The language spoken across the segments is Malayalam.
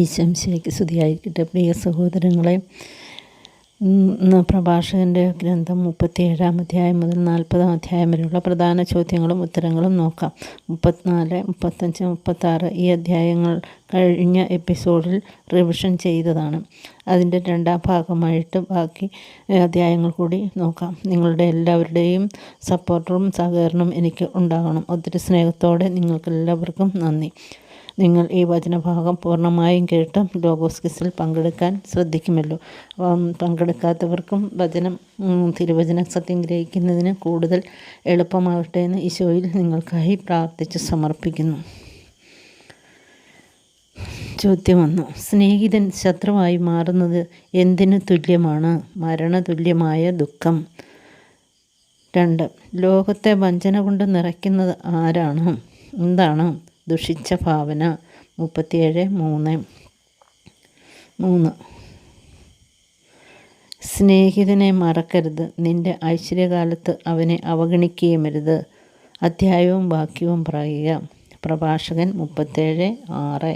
ഈശംശയ്ക്ക് സ്തുതിയായിരിക്കട്ടെ. പ്രിയ സഹോദരങ്ങളെ പ്രഭാഷകന്റെ ഗ്രന്ഥം മുപ്പത്തിയേഴാം അധ്യായം മുതൽ നാൽപ്പതാം അധ്യായം വരെയുള്ള പ്രധാന ചോദ്യങ്ങളും ഉത്തരങ്ങളും നോക്കാം. മുപ്പത്തിനാല് മുപ്പത്തഞ്ച് മുപ്പത്താറ് ഈ അധ്യായങ്ങൾ കഴിഞ്ഞ എപ്പിസോഡിൽ റിവിഷൻ ചെയ്തതാണ്. അതിന്റെ രണ്ടാം ഭാഗമായിട്ട് ബാക്കി അധ്യായങ്ങൾ കൂടി നോക്കാം. നിങ്ങളുടെ എല്ലാവരുടെയും സപ്പോർട്ടറും സഹകരണവും എനിക്ക് ഉണ്ടാകണം. ഒത്തിരി സ്നേഹത്തോടെ നിങ്ങൾക്കെല്ലാവർക്കും നന്ദി. നിങ്ങൾ ഈ വചനഭാഗം പൂർണമായും കേട്ട് ലോഗോസ് കിസിൽ പങ്കെടുക്കാൻ ശ്രദ്ധിക്കുമല്ലോ. പങ്കെടുക്കാത്തവർക്കും വചനം തിരുവചന സത്യം ഗ്രഹിക്കുന്നതിന് കൂടുതൽ എളുപ്പമാവട്ടെ എന്ന് ഈശോയിൽ നിങ്ങൾക്കായി പ്രാർത്ഥിച്ച് സമർപ്പിക്കുന്നു. ചോദ്യം വന്നു. സ്നേഹിതൻ ശത്രുവായി മാറുന്നത് എന്തിനു തുല്യമാണ്? മരണതുല്യമായ ദുഃഖം. രണ്ട്. ലോകത്തെ വഞ്ചന കൊണ്ട് നിറയ്ക്കുന്നത് ആരാണ്? എന്താണ്? ദുഷിച്ച ഭാവന. മുപ്പത്തിയേഴ് മൂന്ന്. മൂന്ന്. സ്നേഹിതനെ മറക്കരുത്. നിന്റെ ഐശ്വര്യകാലത്ത് അവനെ അവഗണിക്കുകയുമരുത്. അധ്യായവും വാക്യവും പറയുക. പ്രഭാഷകൻ മുപ്പത്തേഴ് ആറ്.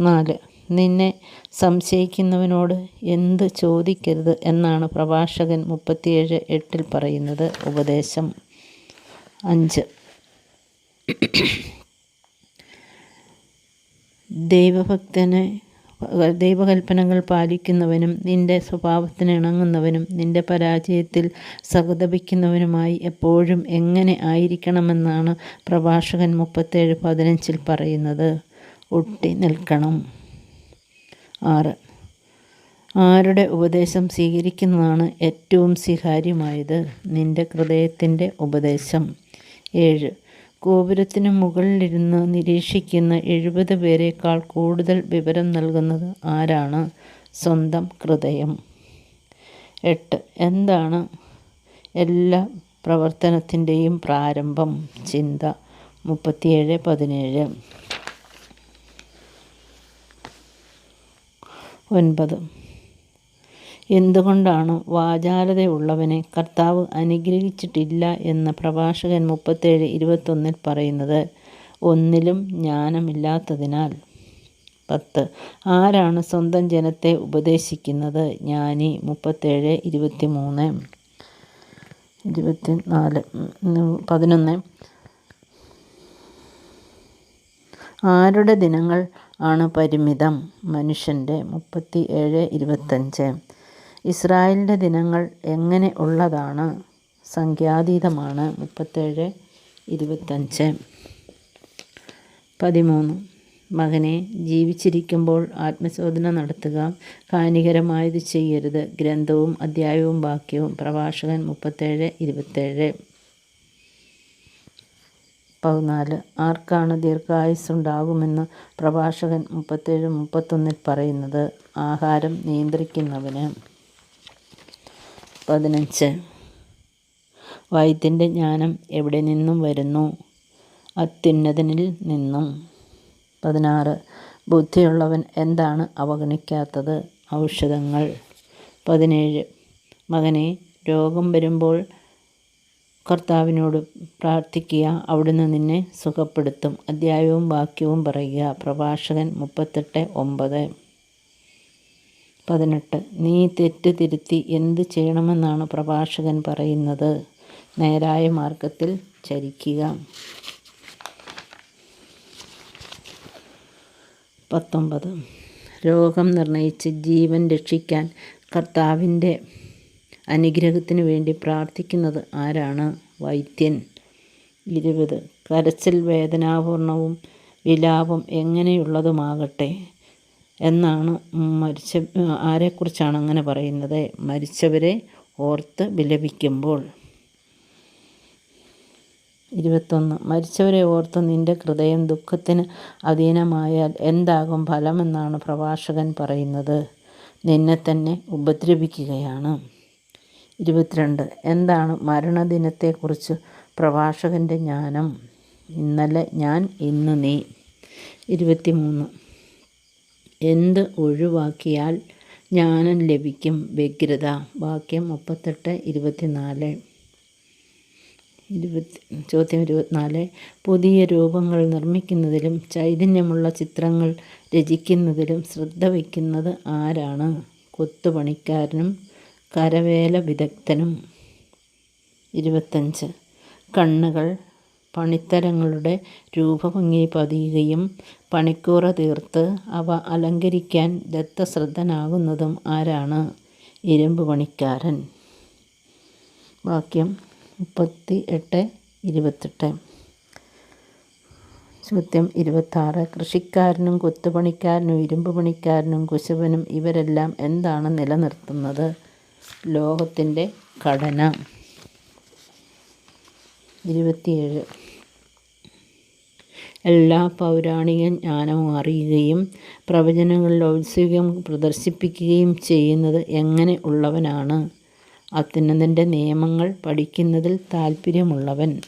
നാല്. നിന്നെ സംശയിക്കുന്നവനോട് എന്ത് ചോദിക്കരുത് എന്നാണ് പ്രഭാഷകൻ മുപ്പത്തിയേഴ് എട്ടിൽ പറയുന്നത്. ഉപദേശം അഞ്ച്. ദൈവഭക്തനെ ദൈവകൽപ്പനകൾ പാലിക്കുന്നവനും നിന്റെ സ്വഭാവത്തിന് ഇണങ്ങുന്നവനും നിന്റെ പരാജയത്തിൽ സഹതപിക്കുന്നവനുമായി എപ്പോഴും എങ്ങനെ ആയിരിക്കണമെന്നാണ് പ്രഭാഷകൻ മുപ്പത്തേഴ് പതിനഞ്ചിൽ പറയുന്നത്. ഒട്ടി നിൽക്കണം. ആറ്. ആരുടെ ഉപദേശം സ്വീകരിക്കുന്നതാണ് ഏറ്റവും സ്വീകാര്യമായത്? നിന്റെ ഹൃദയത്തിന്റെ ഉപദേശം. ഏഴ്. ഗോപുരത്തിന് മുകളിലിരുന്ന് നിരീക്ഷിക്കുന്ന എഴുപത് പേരേക്കാൾ കൂടുതൽ വിവരം നൽകുന്നത് ആരാണ്? സ്വന്തം ഹൃദയം. എട്ട്. എന്താണ് എല്ലാ പ്രവർത്തനത്തിന്റെയും പ്രാരംഭം? ചിന്ത. മുപ്പത്തിയേഴ് പതിനേഴ്. ഒൻപത്. എന്തുകൊണ്ടാണ് വാചാലതയുള്ളവനെ കർത്താവ് അനുഗ്രഹിച്ചിട്ടില്ല എന്ന് പ്രഭാഷകൻ മുപ്പത്തേഴ് ഇരുപത്തൊന്നിൽ പറയുന്നത്? ഒന്നിലും ജ്ഞാനമില്ലാത്തതിനാൽ. പത്ത്. ആരാണ് സ്വന്തം ജനത്തെ ഉപദേശിക്കുന്നത്? ജ്ഞാനി മുപ്പത്തേഴ് ഇരുപത്തി മൂന്ന് ഇരുപത്തി നാല് പതിനൊന്ന്. ആരുടെ ദിനങ്ങൾ ആണ് പരിമിതം? മനുഷ്യന്റെ മുപ്പത്തി ഏഴ് ഇരുപത്തഞ്ച്. ഇസ്രായേലിന്റെ ദിനങ്ങൾ എങ്ങനെ ഉള്ളതാണ്? സംഖ്യാതീതമാണ്. മുപ്പത്തേഴ് ഇരുപത്തഞ്ച്. പതിമൂന്ന്. മകനെ ജീവിച്ചിരിക്കുമ്പോൾ ആത്മശോധന നടത്തുക. ഹാനികരമായത് ചെയ്യരുത്. ഗ്രന്ഥവും അധ്യായവും വാക്യവും. പ്രഭാഷകൻ മുപ്പത്തേഴ് ഇരുപത്തേഴ്. പതിനാല്. ആർക്കാണ് ദീർഘായുസ്സുണ്ടാകുമെന്ന് പ്രഭാഷകൻ മുപ്പത്തേഴ് മുപ്പത്തൊന്നിൽ പറയുന്നത്? ആഹാരം നിയന്ത്രിക്കുന്നവന്. പതിനഞ്ച്. വൈദ്യന്റെ ജ്ഞാനം എവിടെ നിന്നും വരുന്നു? അത്യുന്നതനിൽ നിന്നും. പതിനാറ്. ബുദ്ധിയുള്ളവൻ എന്താണ് അവഗണിക്കാത്തത്? ഔഷധങ്ങൾ. പതിനേഴ്. മകനെ രോഗം വരുമ്പോൾ കർത്താവിനോട് പ്രാർത്ഥിക്കുക. അവിടുന്ന് നിന്നെ സുഖപ്പെടുത്തും. അധ്യായവും വാക്യവും പറയുക. പ്രഭാഷകൻ മുപ്പത്തെട്ട് ഒമ്പത്. പതിനെട്ട്. നീ തെറ്റ് തിരുത്തി എന്ത് ചെയ്യണമെന്നാണ് പ്രഭാഷകൻ പറയുന്നത്. നേരായ മാർഗത്തിൽ ചരിക്കുക. പത്തൊമ്പത്. രോഗം നിർണയിച്ച് ജീവൻ രക്ഷിക്കാൻ കർത്താവിന്റെ അനുഗ്രഹത്തിന് വേണ്ടി പ്രാർത്ഥിക്കുന്നത് ആരാണ്? വൈദ്യൻ. ഇരുപത്. കരച്ചിൽ വേദനാപൂർണവും വിലാപം എങ്ങനെയുള്ളതുമാകട്ടെ. എന്നാണ് മരിച്ച ആരെക്കുറിച്ചാണ് അങ്ങനെ പറയുന്നത്? മരിച്ചവരെ ഓർത്ത് വിലപിക്കുമ്പോൾ. ഇരുപത്തൊന്ന്. മരിച്ചവരെ ഓർത്ത് നിന്റെ ഹൃദയം ദുഃഖത്തിന് അധീനമായാൽ എന്താകും ഫലമെന്നാണ് പ്രഭാഷകൻ പറയുന്നത്. നിന്നെ തന്നെ ഉപദ്രവിക്കുകയാണ്. ഇരുപത്തിരണ്ട്. എന്താണ് മരണദിനത്തെക്കുറിച്ച് പ്രഭാഷകന്റെ ജ്ഞാനം? ഇന്നലെ ഞാൻ ഇന്ന് നീ. ഇരുപത്തിമൂന്ന്. എന്ത് ഒഴിവാക്കിയാൽ ജ്ഞാനം ലഭിക്കും? വ്യഗ്രത. വാക്യം മുപ്പത്തെട്ട് ഇരുപത്തിനാല്. ഇരുപത്തി ചോദ്യം ഇരുപത്തിനാല്. പുതിയ രൂപങ്ങൾ നിർമ്മിക്കുന്നതിലും ചൈതന്യമുള്ള ചിത്രങ്ങൾ രചിക്കുന്നതിലും ശ്രദ്ധ വയ്ക്കുന്നത് ആരാണ്? കൊത്തുപണിക്കാരനും കരവേല വിദഗ്ധനും. ഇരുപത്തഞ്ച്. കണ്ണുകൾ പണിത്തരങ്ങളുടെ രൂപഭംഗി പതിയുകയും പണിക്കൂറ തീർത്ത് അവ അലങ്കരിക്കാൻ ദത്തശ്രദ്ധനാകുന്നതും ആരാണ്? ഇരുമ്പ് പണിക്കാരൻ. വാക്യം മുപ്പത്തി എട്ട് ഇരുപത്തെട്ട്. ചോദ്യം ഇരുപത്താറ്. കൃഷിക്കാരനും കൊത്തുപണിക്കാരനും ഇരുമ്പ് പണിക്കാരനും കുശവനും ഇവരെല്ലാം എന്താണ് നിലനിർത്തുന്നത്? ലോകത്തിന്റെ ഘടന. ഇരുപത്തിയേഴ്. എല്ലാ പൗരാണിക ജ്ഞാനവും അറിയുകയും പ്രവചനങ്ങളിൽ ഔത്സുക്യം പ്രദർശിപ്പിക്കുകയും ചെയ്യുന്നത് എങ്ങനെ ഉള്ളവനാണ്? അത്യുന്നതന്റെ നിയമങ്ങൾ പഠിക്കുന്നതിൽ താൽപ്പര്യമുള്ളവൻ.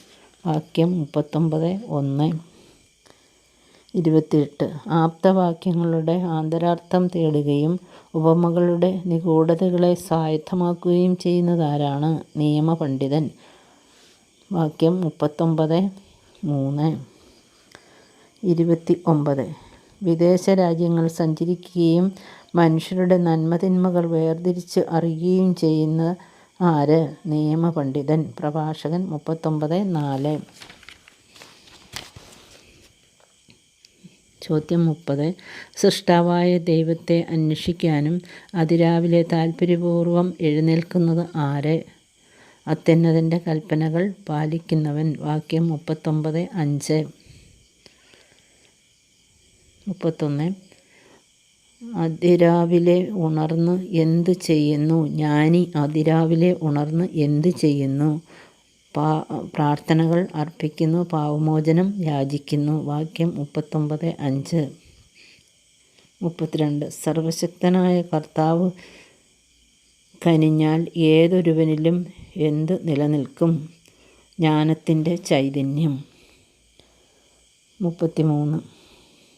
വാക്യം മുപ്പത്തൊമ്പത് ഒന്ന്. ഇരുപത്തിയെട്ട്. ആപ്തവാക്യങ്ങളുടെ ആന്തരാർത്ഥം തേടുകയും ഉപമകളുടെ നിഗൂഢതകളെ സ്വായത്തമാക്കുകയും ചെയ്യുന്നതാരാണ്? നിയമപണ്ഡിതൻ വാക്യം മുപ്പത്തൊമ്പത് മൂന്ന് ഇരുപത്തി ഒമ്പത് വിദേശ രാജ്യങ്ങൾ സഞ്ചരിക്കുകയും മനുഷ്യരുടെ നന്മതിന്മകൾ വേർതിരിച്ച് അറിയുകയും ചെയ്യുന്ന ആര്? നിയമപണ്ഡിതൻ പ്രഭാഷകൻ മുപ്പത്തൊമ്പത് നാല്. ചോദ്യം മുപ്പത്. സൃഷ്ടാവായ ദൈവത്തെ അന്വേഷിക്കാനും അതിരാവിലെ താൽപ്പര്യപൂർവം എഴുന്നേൽക്കുന്നത് ആര്? അത്യുന്നതന്റെ കൽപ്പനകൾ പാലിക്കുന്നവൻ. വാക്യം മുപ്പത്തൊമ്പത് അഞ്ച്. മുപ്പത്തൊന്ന്. അതിരാവിലെ ഉണർന്ന് എന്ത് ചെയ്യുന്നു? ജ്ഞാനി അതിരാവിലെ ഉണർന്ന് എന്ത് ചെയ്യുന്നു? പാ പ്രാർത്ഥനകൾ അർപ്പിക്കുന്നു പാവമോചനം യാചിക്കുന്നു. വാക്യം മുപ്പത്തൊമ്പത് അഞ്ച്. മുപ്പത്തിരണ്ട്. സർവശക്തനായ കർത്താവ് കനിഞ്ഞാൽ ഏതൊരുവനിലും എന്ത് നിലനിൽക്കും ജ്ഞാനത്തിന്റെ ചൈതന്യം. മുപ്പത്തിമൂന്ന്.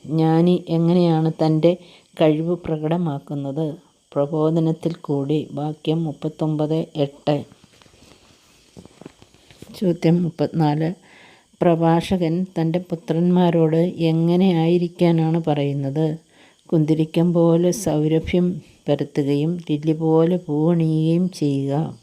ജ്ഞാനി എങ്ങനെയാണ് തന്റെ കഴിവ് പ്രകടമാക്കുന്നത്? പ്രബോധനത്തിൽ കൂടി വാക്യം മുപ്പത്തൊമ്പത് എട്ട്. ചോദ്യം മുപ്പത്തിനാല്. പ്രഭാഷകൻ തന്റെ പുത്രന്മാരോട് എങ്ങനെ ആയിരിക്കാനാണ് പറയുന്നത്? കുന്തിരിക്കം പോലെ സൗരഭ്യം പരത്തുകയും ലില്ലി പോലെ പൂവണിയുകയും ചെയ്യുക.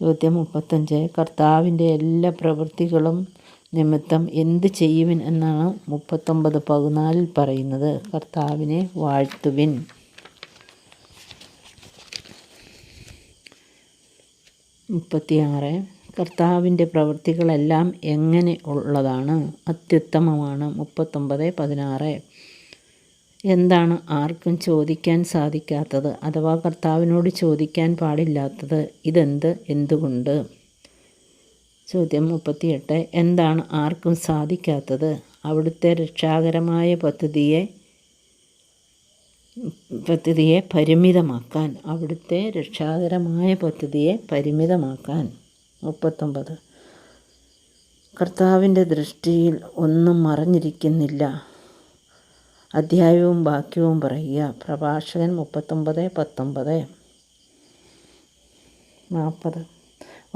ചോദ്യം മുപ്പത്തഞ്ച്. കർത്താവിന്റെ എല്ലാ പ്രവൃത്തികളും നിമിത്തം എന്ത് ചെയ്യുവിൻ എന്നാണ് മുപ്പത്തൊമ്പത് പതിനാലിൽ പറയുന്നത്. കർത്താവിനെ വാഴ്ത്തുവിൻ. മുപ്പത്തിയാറ്. കർത്താവിന്റെ പ്രവൃത്തികളെല്ലാം എങ്ങനെ ഉള്ളതാണ്? അത്യുത്തമമാണ്. മുപ്പത്തൊമ്പത് പതിനാറ്. എന്താണ് ആർക്കും ചോദിക്കാൻ സാധിക്കാത്തത് അഥവാ കർത്താവിനോട് ചോദിക്കാൻ പാടില്ലാത്തത് ഇതെന്ത് എന്തുകൊണ്ട്? ചോദ്യം മുപ്പത്തിയെട്ട്. എന്താണ് ആർക്കും സാധിക്കാത്തത്? അവിടുത്തെ രക്ഷാകരമായ പദ്ധതിയെ പദ്ധതിയെ പരിമിതമാക്കാൻ. അവിടുത്തെ രക്ഷാകരമായ പദ്ധതിയെ പരിമിതമാക്കാൻ. മുപ്പത്തൊമ്പത്. കർത്താവിന്റെ ദൃഷ്ടിയിൽ ഒന്നും മറഞ്ഞിരിക്കുന്നില്ല. അധ്യായവും വാക്യവും പറയുക. പ്രഭാഷകൻ മുപ്പത്തൊമ്പത് പത്തൊമ്പത്. നാൽപ്പത്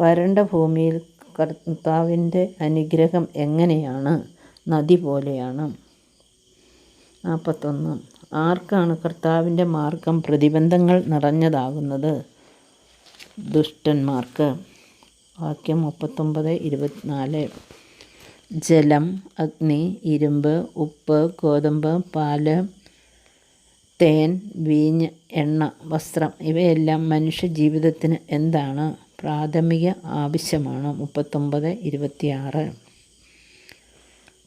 വരണ്ട ഭൂമിയിൽ കർത്താവിന്റെ അനുഗ്രഹം എങ്ങനെയാണ്? നദി പോലെയാണ്. നാൽപ്പത്തൊന്ന് ആർക്കാണ് കർത്താവിന്റെ മാർഗം പ്രതിബന്ധങ്ങൾ നിറഞ്ഞതാകുന്നത്? ദുഷ്ടന്മാർക്ക്. വാക്യം മുപ്പത്തൊമ്പത് ഇരുപത്തിനാല്. ജലം അഗ്നി ഇരുമ്പ് ഉപ്പ് ഗോതമ്പ് പാൽ തേൻ വീഞ്ഞ് എണ്ണ വസ്ത്രം ഇവയെല്ലാം മനുഷ്യ ജീവിതത്തിന് എന്താണ് പ്രാഥമിക ആവശ്യമാണ്? മുപ്പത്തൊമ്പത് ഇരുപത്തിയാറ്.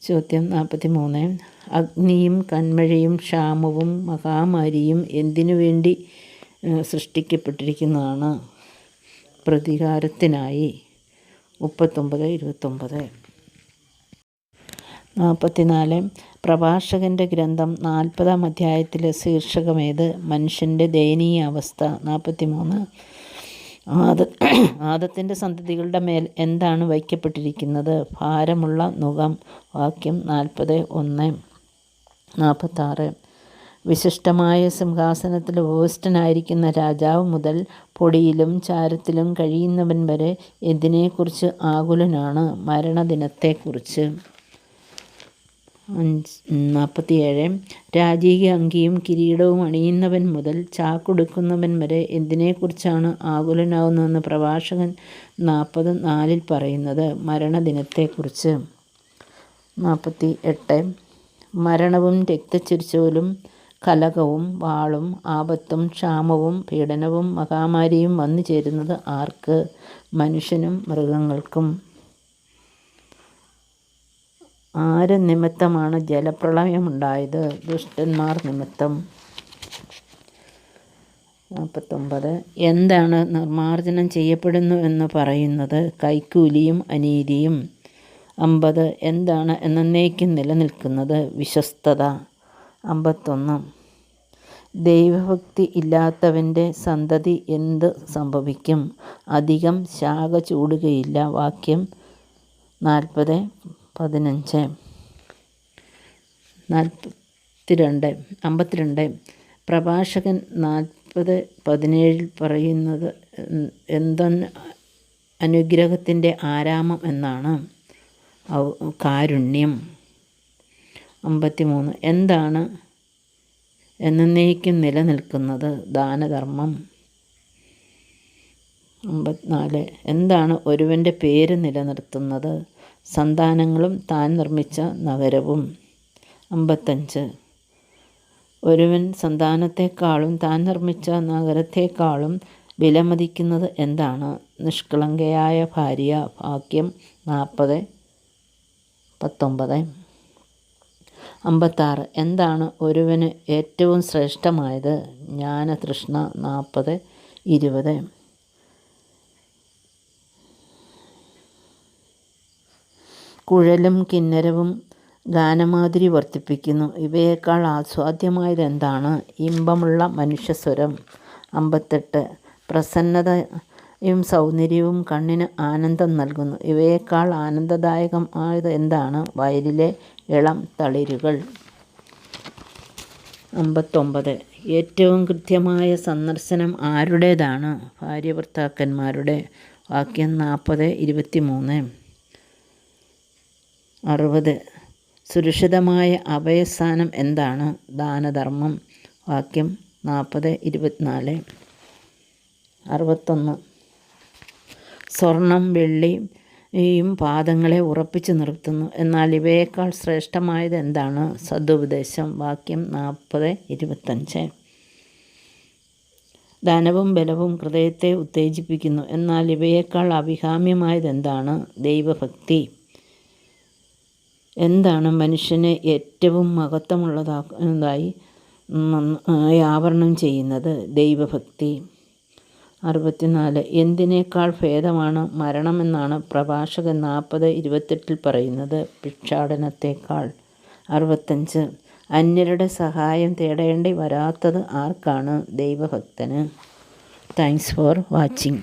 ചോദ്യം നാൽപ്പത്തി മൂന്ന് അഗ്നിയും കന്മഴയും ക്ഷാമവും മഹാമാരിയും എന്തിനു വേണ്ടി സൃഷ്ടിക്കപ്പെട്ടിരിക്കുന്നതാണ്? പ്രതികാരത്തിനായി. മുപ്പത്തൊമ്പത് ഇരുപത്തൊമ്പത്. നാൽപ്പത്തിനാല് പ്രഭാഷകന്റെ ഗ്രന്ഥം നാൽപ്പതാം അധ്യായത്തിലെ ശീർഷകമേത്? മനുഷ്യന്റെ ദയനീയ അവസ്ഥ. നാൽപ്പത്തി മൂന്ന് ആദ ആദത്തിന്റെ സന്തതികളുടെ മേൽ എന്താണ് വയ്ക്കപ്പെട്ടിരിക്കുന്നത്? ഭാരമുള്ള നുഖം. വാക്യം നാൽപ്പത് ഒന്ന്. നാൽപ്പത്താറ് വിശിഷ്ടമായ സിംഹാസനത്തിൽ ഓസ്റ്റനായിരിക്കുന്ന രാജാവ് മുതൽ പൊടിയിലും ചാരത്തിലും കഴിയുന്നവൻ വരെ എന്തിനെക്കുറിച്ച് ആകുലനാണ്? മരണദിനത്തെക്കുറിച്ച്. നാൽപ്പത്തിയേഴ് രാജീക അങ്കിയും കിരീടവും അണിയുന്നവൻ മുതൽ ചാക്കൊടുക്കുന്നവൻ വരെ എന്തിനെക്കുറിച്ചാണ് ആകുലനാവുന്നതെന്ന് പ്രഭാഷകൻ നാൽപ്പത് നാലിൽ പറയുന്നത്. മരണദിനത്തെക്കുറിച്ച്. നാൽപ്പത്തി എട്ട് മരണവും രക്തച്ചൊരിച്ചോലും കലകവും വാളും ആപത്തും ക്ഷാമവും പീഡനവും മഹാമാരിയും വന്നു ചേരുന്നത് ആർക്ക്? മനുഷ്യനും മൃഗങ്ങൾക്കും. ആര് നിമിത്തമാണ് ജലപ്രളയമുണ്ടായത്? ദുഷ്ടന്മാർ നിമിത്തം. നാൽപ്പത്തൊമ്പത്. എന്താണ് നിർമ്മാർജനം ചെയ്യപ്പെടുന്നു എന്ന് പറയുന്നത്? കൈക്കൂലിയും അനീതിയും. അമ്പത്. എന്താണ് എന്നേക്കും നിലനിൽക്കുന്നത്? വിശ്വസ്തത. അമ്പത്തൊന്ന്. ദൈവഭക്തി ഇല്ലാത്തവന്റെ സന്തതി എന്ത് സംഭവിക്കും? അധികം ശാഖ ചൂടുകയില്ല. വാക്യം നാൽപ്പത്. പതിനഞ്ച്. നാൽപ്പത്തിരണ്ട് അമ്പത്തിരണ്ട്. പ്രഭാഷകൻ നാൽപ്പത് പതിനേഴിൽ പറയുന്നത് എന്തൊന്ന് അനുഗ്രഹത്തിന്റെ ആരാമം എന്നാണ്. കാരുണ്യം. അമ്പത്തിമൂന്ന് എന്താണ് എന്നേക്കും നിലനിൽക്കുന്നത്? ദാനധർമ്മം. അമ്പത്തിനാല് എന്താണ് ഒരുവന്റെ പേര് നിലനിർത്തുന്നത്? സന്താനങ്ങളും താൻ നിർമ്മിച്ച നഗരവും. അമ്പത്തഞ്ച്. ഒരുവൻ സന്താനത്തെക്കാളും താൻ നിർമ്മിച്ച നഗരത്തെക്കാളും വിലമതിക്കുന്നത് എന്താണ്? നിഷ്കളങ്കയായ ഭാര്യ ഭാഗ്യം നാൽപ്പത്. പത്തൊമ്പത്. അമ്പത്താറ്. എന്താണ് ഒരുവന് ഏറ്റവും ശ്രേഷ്ഠമായത്? ജ്ഞാനതൃഷ്ണ നാൽപ്പത്. ഇരുപത്. കുഴലും കിന്നരവും ഗാനമാതിരി വർദ്ധിപ്പിക്കുന്നു ഇവയേക്കാൾ ആസ്വാദ്യമായത് എന്താണ് ഇമ്പമുള്ള മനുഷ്യസ്വരം. അമ്പത്തെട്ട്. പ്രസന്നതയും സൗന്ദര്യവും കണ്ണിന് ആനന്ദം നൽകുന്നു. ഇവയേക്കാൾ ആനന്ദദായകമായത് എന്താണ്? വയലിലെ ഇളം തളിരുകൾ. അമ്പത്തൊമ്പത്. ഏറ്റവും കൃത്യമായ സന്ദർശനം ആരുടേതാണ്? ഭാര്യ ഭർത്താക്കന്മാരുടെ. വാക്യം നാൽപ്പത് ഇരുപത്തി മൂന്ന് അറുപത്. സുരക്ഷിതമായ അഭയസ്ഥാനം എന്താണ്? ദാനധർമ്മം. വാക്യം നാൽപ്പത് ഇരുപത്തിനാല്. അറുപത്തൊന്ന്. സ്വർണം വെള്ളി യും പാദങ്ങളെ ഉറപ്പിച്ചു നിർത്തുന്നു. എന്നാൽ ഇവയേക്കാൾ ശ്രേഷ്ഠമായത് എന്താണ്? സദുപദേശം വാക്യം നാൽപ്പത് ഇരുപത്തഞ്ച്. ധനവും ബലവും ഹൃദയത്തെ ഉത്തേജിപ്പിക്കുന്നു. എന്നാൽ ഇവയേക്കാൾ അഭികാമ്യമായത് എന്താണ്? ദൈവഭക്തി. എന്താണ് മനുഷ്യനെ ഏറ്റവും മഹത്വമുള്ളതായി ആവരണം ചെയ്യുന്നത് ദൈവഭക്തി. അറുപത്തിനാല്. എന്തിനേക്കാൾ ഭേദമാണ് മരണമെന്നാണ് പ്രഭാഷകൻ നാൽപ്പത് ഇരുപത്തെട്ടിൽ പറയുന്നത്. ഭിക്ഷാടനത്തേക്കാൾ. അറുപത്തഞ്ച്. അന്യരുടെ സഹായം തേടേണ്ടി വരാത്തത് ആർക്കാണ്? ദൈവഭക്തന്. Thanks for watching.